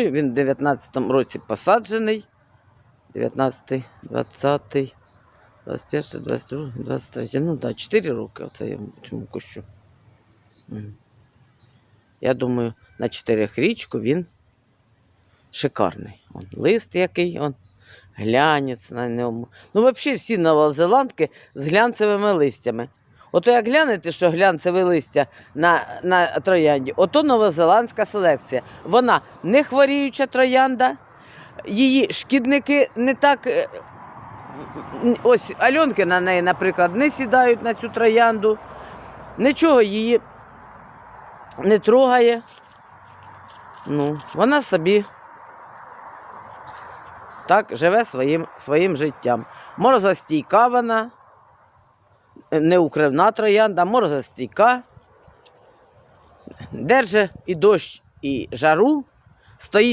Він в 19-му році посаджений. 19, 20, 21, 22, 23. Ну так, 4 роки оце я цьому кущу. Я думаю, на 4 річку він шикарний. Он, лист який, он, глянець на ньому. Ну, взагалі, всі новозеландки з глянцевими листями. Ото як глянете, що глянцеве листя на, на троянді, ото новозеландська селекція. Вона не хворіюча троянда, її шкідники не так. е, Ось Альонки на неї, наприклад, не сідають на цю троянду, нічого її не трогає. Ну, вона собі так живе своїм, своїм життям. Морозостійка вона, не укривна троянда, морозостійка. Держить і дощ, і жару, стоїть.